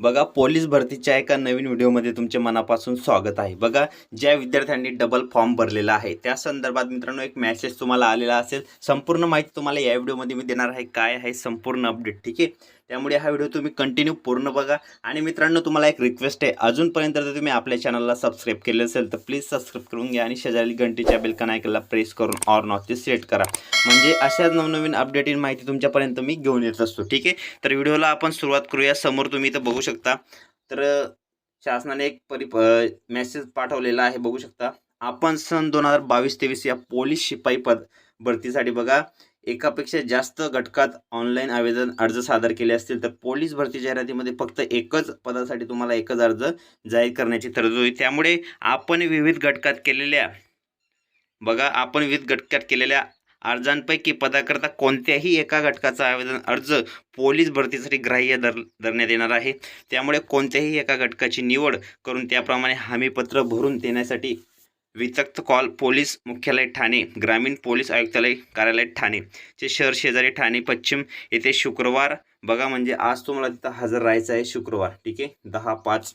बघा पोलीस भरतीच्या एका नवीन व्हिडिओमध्ये तुमचे मनापासून स्वागत आहे. बघा ज्या विद्यार्थ्यांनी डबल फॉर्म भरलेला आहे त्या संदर्भात मित्रांनो एक मेसेज तुम्हाला आलेला असेल. संपूर्ण माहिती तुम्हाला या व्हिडिओमध्ये मी देणार आहे. काय आहे? संपूर्ण अपडेट ठीक आहे? त्यामुळे हा व्हिडिओ तुम्ही कंटिन्यू पूर्ण बघा. आणि मित्रांनो तुम्हाला एक रिक्वेस्ट आहे. अजूनपर्यंत जर तुम्ही आपल्या चॅनलला सबस्क्राईब केले असेल तर प्लीज सबस्क्राईब करून घ्या आणि शेजारी घंटीच्या बेलकन ऐकायला प्रेस करून ऑर नॉट सिलेक्ट करा. म्हणजे अशाच नवनवीन अपडेटिंग माहिती तुमच्यापर्यंत मी घेऊन येत असतो. ठीक आहे? तर व्हिडिओला आपण सुरुवात करूया. समोर तुम्ही इथं बघू शकता. तर शासनाने एक परि मेसेज पाठवलेला आहे. बघू शकता. आपण सन दोन हजार बावीस तेवीस या पोलीस शिपाई पद भरतीसाठी बघा. एकापेक्षा जास्त घटकात ऑनलाईन आवेदन अर्ज सादर केले असतील तर पोलीस भरती जाहिरातीमध्ये फक्त एकच पदासाठी तुम्हाला एकच अर्ज जाहीर करण्याची तरतूद होईल. त्यामुळे आपण विविध घटकात केलेल्या बघा आपण विविध घटकात केलेल्या अर्जांपैकी पदाकरता कोणत्याही एका घटकाचा आवेदन अर्ज पोलीस भरतीसाठी ग्राह्य धर धरण्यात येणार आहे. त्यामुळे कोणत्याही एका घटकाची निवड करून त्याप्रमाणे हमीपत्र भरून देण्यासाठी वितक्त कॉल पोलीस मुख्यालय ठाणे ग्रामीण पोलीस आयुक्तालय कार्यालय ठाणे. चे शहर शेजारी ठाणे पश्चिम येथे शुक्रवार. बघा म्हणजे आज तुम्हाला तिथं हजर राहायचं आहे शुक्रवार. ठीक आहे? दहा पाच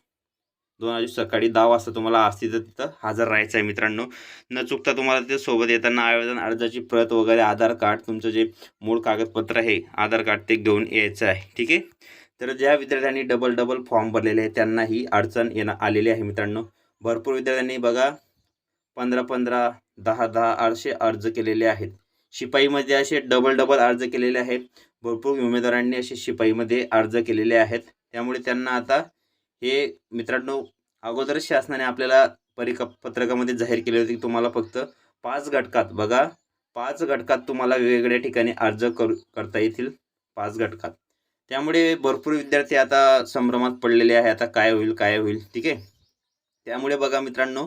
दोन वाजे सकाळी दहा वाजता तुम्हाला आज तिथं तिथं हजर राहायचं आहे मित्रांनो. न चुकता तुम्हाला तिथे सोबत येताना आवेदन अर्जाची प्रत वगैरे आधार कार्ड तुमचं जे मूळ कागदपत्र आहे आधार कार्ड ते घेऊन यायचं आहे. ठीक आहे? तर ज्या विद्यार्थ्यांनी डबल डबल फॉर्म भरलेले आहे त्यांना ही अडचण येणं आलेली आहे मित्रांनो. भरपूर विद्यार्थ्यांनी बघा पंधरा पंधरा दहा दहा असे अर्ज केलेले आहेत. शिपाईमध्ये असे डबल डबल अर्ज केलेले आहेत. भरपूर उमेदवारांनी असे शिपाईमध्ये अर्ज केलेले आहेत. त्यामुळे त्यांना आता हे मित्रांनो अगोदरच शासनाने आपल्याला परिक पत्रकामध्ये जाहीर केले होते की तुम्हाला फक्त पाच घटकात बघा पाच घटकात तुम्हाला वेगवेगळ्या ठिकाणी अर्ज करू करता येतील. पाच घटकात. त्यामुळे भरपूर विद्यार्थी आता संभ्रमात पडलेले आहे आता काय होईल काय होईल ठीक आहे? त्यामुळे बघा मित्रांनो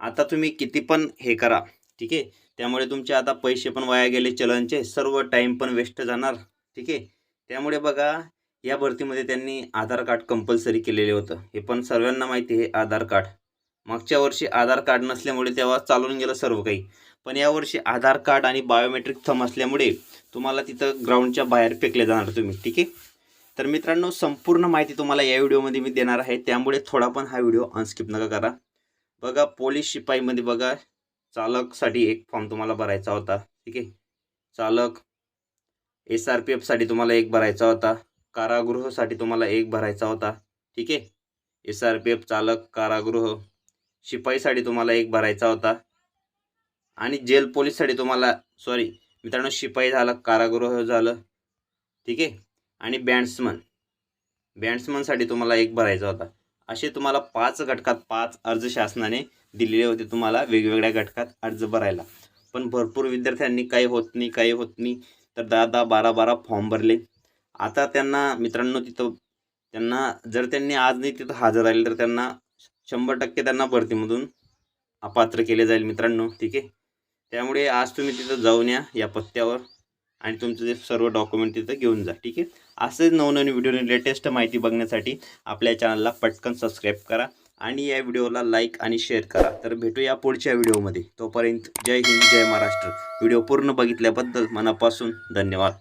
आता तुम्ही किती पण हे करा ठीक आहे? त्यामुळे तुमचे आता पैसे पण वाया गेले चलनचे सर्व टाईम पण वेस्ट जाणार ठीक आहे? त्यामुळे बघा या भरतीमध्ये त्यांनी आधार कार्ड कंपल्सरी केलेले होतं. हे पण सर्वांना माहिती आहे आधार कार्ड. मागच्या वर्षी आधार कार्ड नसल्यामुळे तेव्हा चालून गेलं सर्व काही. पण यावर्षी आधार कार्ड आणि बायोमेट्रिक थम असल्यामुळे तुम्हाला तिथं ग्राउंडच्या बाहेर फेकले जाणार तुम्ही ठीक आहे? तर मित्रांनो संपूर्ण माहिती तुम्हाला या व्हिडिओमध्ये मी देणार आहे. त्यामुळे थोडा पण हा व्हिडिओ अनस्किप नका करा. बघा पोलीस शिपाईमध्ये बघा चालकसाठी एक फॉर्म तुम्हाला भरायचा होता ठीक आहे? चालक एस आर पी एफसाठी तुम्हाला एक भरायचा होता कारागृहसाठी तुम्हाला एक भरायचा होता ठीक आहे? एस आर पी एफ चालक कारागृह शिपाईसाठी तुम्हाला एक भरायचा होता आणि जेल पोलीससाठी तुम्हाला सॉरी मित्रांनो शिपाई झालं कारागृह झालं ठीक आहे? आणि बँड्समन बँड्समनसाठी तुम्हाला एक भरायचा होता. असे तुम्हाला पाच घटकात पाच अर्ज शासनाने दिलेले होते तुम्हाला वेगवेगळ्या घटकात अर्ज भरायला. पण भरपूर विद्यार्थ्यांनी काही होत नाही काही होत नाही. तर दहा दहा बारा बारा फॉर्म भरले. आता त्यांना मित्रांनो तिथं त्यांना जर त्यांनी आज नाही तिथं हजर राहिले तर त्यांना शंभर टक्के त्यांना भरतीमधून अपात्र केले जाईल मित्रांनो. ठीक आहे? त्यामुळे आज तुम्ही तिथं जाऊन या या पत्त्यावर. आणि तुमचं जे सर्व डॉक्युमेंट तिथं घेऊन जा ठीक आहे? असेच नवनवीन व्हिडिओ लेटेस्ट माहिती बघण्यासाठी आपल्या चॅनलला पटकन सबस्क्राईब करा आणि या व्हिडिओला लाईक आणि शेअर करा. तर भेटूया पुढच्या व्हिडिओमध्ये तोपर्यंत जय हिंद जय महाराष्ट्र. व्हिडिओ पूर्ण बघितल्याबद्दल मनापासून धन्यवाद.